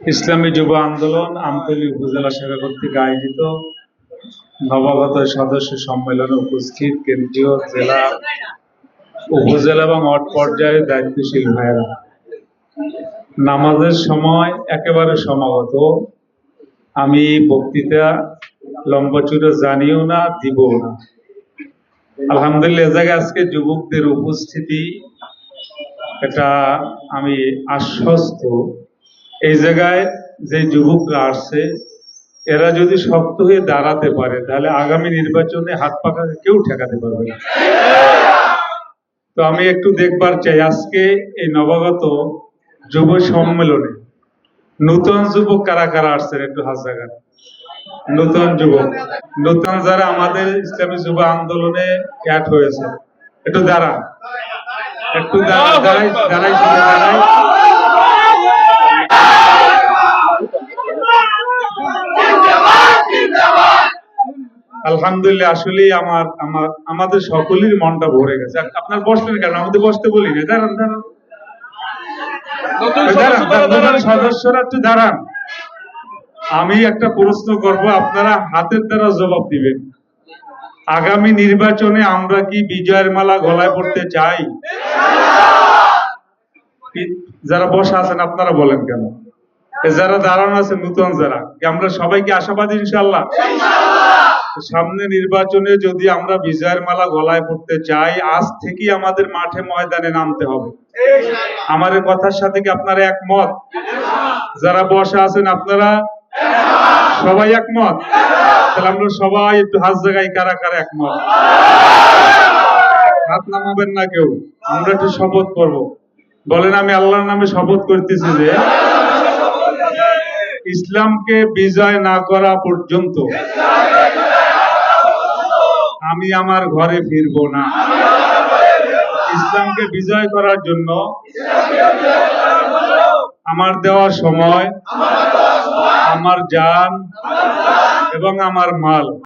ইসলামী যুব আন্দোলন আমতলী উপজেলা শাখা কর্তৃক আয়োজিত নবাগত সদস্য সম্মেলনে উপস্থিত কেন্দ্রীয় জেলা, উপজেলা এবং মঠ পর্যায়ে দায়িত্বশীল ভাইয়েরা। নামাজের সময় একেবারে সমাগত। আমি বক্তৃতা লম্বাচুরে জানিও না, দিবও না। আলহামদুলিল্লাহ জায়গায় আজকে যুবকদের উপস্থিতি, এটা আমি আশ্বস্ত এই জায়গায় যে যুবকরা আসছে, এরা যদি শক্ত হয়ে দাঁড়াতে পারে, তাহলে আগামী নির্বাচনে হাত পাকা কেউ ঠেকাতে পারবে না। তো আমি একটু দেখবার চাই, আজকে এই নবাগত যুব সম্মেলনে নতুন যুবক কারা কারা আসছেন একটু হাত জায়গা নূতন যুবক, নতুন যারা আমাদের ইসলামী যুব আন্দোলনে হয়েছে। একটু দাঁড়ান একটু দাঁড়াই দাঁড়াই দাঁড়াই। আলহামদুলিল্লাহ আসলেই আমার আমার আমাদের সকলের মনটা ভরে গেছে। আপনার বসলেন কেন? আমাদের বসতে বলি না দাঁড়ান। দাঁড়ান সদস্যরা একটু দাঁড়ান। আমি একটা প্রশ্ন করব আপনারা হাতের দ্বারা জবাব দিবেন। আগামী নির্বাচনে আমরা কি বিজয়ের মালা গলায় পড়তে চাই? যারা বসে আছেন আপনারা বলেন কেন? যারা দাঁড়ানো আছে নতুন যারা আমরা সবাইকে আশাবাদী ইনশাল্লাহ সামনে নির্বাচনে যদি আমরা বিজয়ের মালা গলায় পড়তে চাই, আজ থেকেই আমাদের মাঠে ময়দানে নামতে হবে। আমার কথার সাথে কি আপনারা একমত? যারা বসে আছেন, আপনারা? সবাই একমত? তাহলে আমরা সবাই একটু হাত জায়গায় কারা কারা একমত? হাত নামাবেন না কেউ? আমরা একটু শপথ করব। বলেন, আমি আল্লাহর নামে শপথ করতেছি যে, ইসলামকে বিজয় না করা পর্যন্ত আমি আমার ঘরে ফিরব না। ইসলামকে বিজয় করার জন্য আমার দেওয়া সময়, আমার যান এবং আমার মাল।